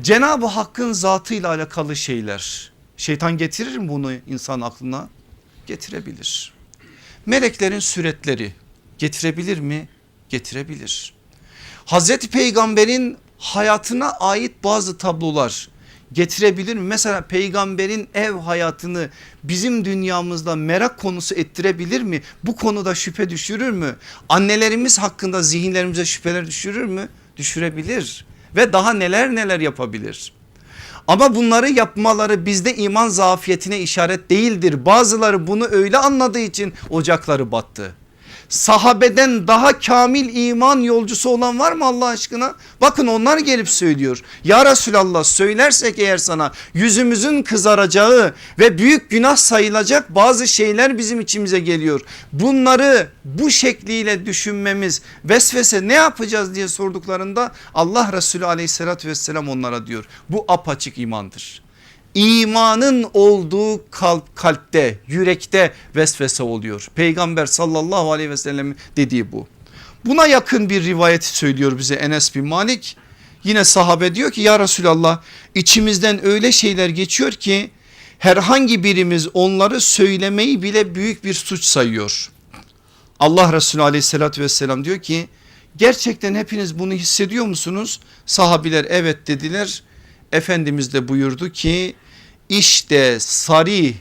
Cenab-ı Hakk'ın zatıyla alakalı şeyler şeytan getirir mi bunu insan aklına? Getirebilir. Meleklerin süretleri getirebilir mi? Getirebilir. Hazreti Peygamber'in hayatına ait bazı tablolar getirebilir mi? Mesela peygamberin ev hayatını bizim dünyamızda merak konusu ettirebilir mi? Bu konuda şüphe düşürür mü? Annelerimiz hakkında zihinlerimize şüpheler düşürür mü? Düşürebilir ve daha neler neler yapabilir. Ama bunları yapmaları bizde iman zafiyetine işaret değildir. Bazıları bunu öyle anladığı için ocakları battı. Sahabeden daha kamil iman yolcusu olan var mı Allah aşkına? Bakın onlar gelip söylüyor. Ya Resulallah söylersek eğer sana yüzümüzün kızaracağı ve büyük günah sayılacak bazı şeyler bizim içimize geliyor. Bunları bu şekliyle düşünmemiz vesvese ne yapacağız diye sorduklarında Allah Resulü aleyhissalatü vesselam onlara diyor. Bu apaçık imandır imanın olduğu kalp, kalpte yürekte vesvese oluyor. Peygamber sallallahu aleyhi ve sellem dediği bu. Buna yakın bir rivayet söylüyor bize Enes bin Malik. Yine sahabe diyor ki ya Resulallah içimizden öyle şeyler geçiyor ki herhangi birimiz onları söylemeyi bile büyük bir suç sayıyor. Allah Resulü aleyhissalatü vesselam diyor ki gerçekten hepiniz bunu hissediyor musunuz? Sahabiler evet dediler. Efendimiz de buyurdu ki işte sarı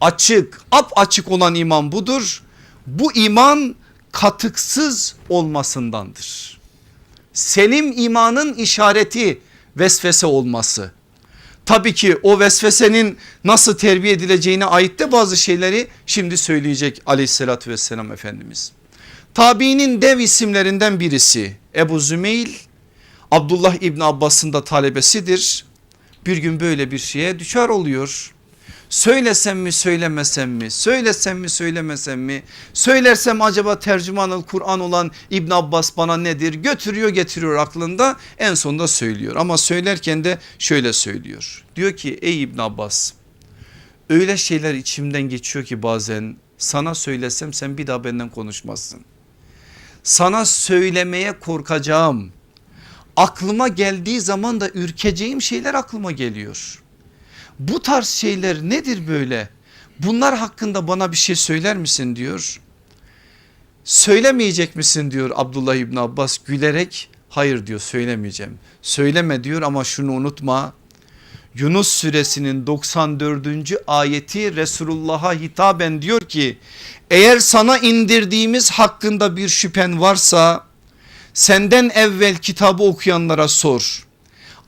açık ap açık olan iman budur. Bu iman katıksız olmasındandır. Selim imanın işareti vesvese olması. Tabii ki o vesvesenin nasıl terbiye edileceğine ait de bazı şeyleri şimdi söyleyecek aleyhissalatü vesselam Efendimiz. Tabiinin dev isimlerinden birisi Ebu Zümeyl Abdullah İbni Abbas'ın da talebesidir bir gün böyle bir şeye düşer oluyor. Söylesem mi söylemesem mi? Söylesem mi söylemesem mi? Söylersem acaba tercümanı Kur'an olan İbn Abbas bana nedir? Götürüyor getiriyor aklında en sonunda söylüyor. Ama söylerken de şöyle söylüyor. Diyor ki ey İbn Abbas öyle şeyler içimden geçiyor ki bazen sana söylesem sen bir daha benden konuşmazsın. Sana söylemeye korkacağım aklıma geldiği zaman da ürkeceğim şeyler aklıma geliyor. Bu tarz şeyler nedir böyle? Bunlar hakkında bana bir şey söyler misin diyor. Söylemeyecek misin diyor Abdullah İbni Abbas gülerek hayır diyor söylemeyeceğim. Söyleme diyor ama şunu unutma Yunus suresinin 94. ayeti Resulullah'a hitaben diyor ki eğer sana indirdiğimiz hakkında bir şüphen varsa Senden evvel kitabı okuyanlara sor.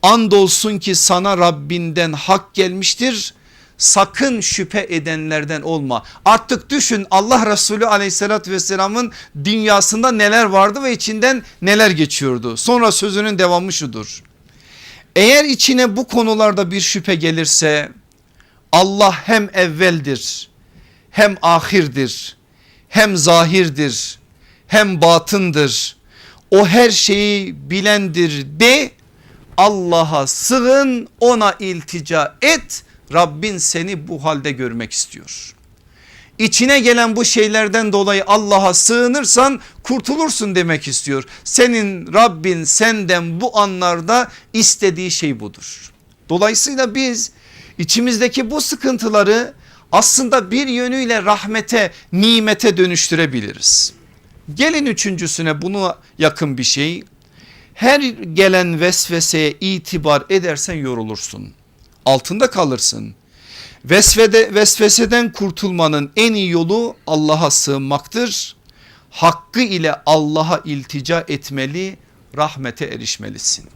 Andolsun ki sana Rabbinden hak gelmiştir. Sakın şüphe edenlerden olma. Artık düşün Allah Resulü aleyhissalatü vesselamın dünyasında neler vardı ve içinden neler geçiyordu. Sonra sözünün devamı şudur. Eğer içine bu konularda bir şüphe gelirse Allah hem evveldir hem ahirdir hem zahirdir hem batındır o her şeyi bilendir de Allah'a sığın ona iltica et Rabbin seni bu halde görmek istiyor. İçine gelen bu şeylerden dolayı Allah'a sığınırsan kurtulursun demek istiyor. Senin Rabbin senden bu anlarda istediği şey budur. Dolayısıyla biz içimizdeki bu sıkıntıları aslında bir yönüyle rahmete, nimete dönüştürebiliriz. Gelin üçüncüsüne bunu yakın bir şey. Her gelen vesveseye itibar edersen yorulursun. Altında kalırsın. Vesvede, vesveseden kurtulmanın en iyi yolu Allah'a sığınmaktır. Hakkı ile Allah'a iltica etmeli, rahmete erişmelisin.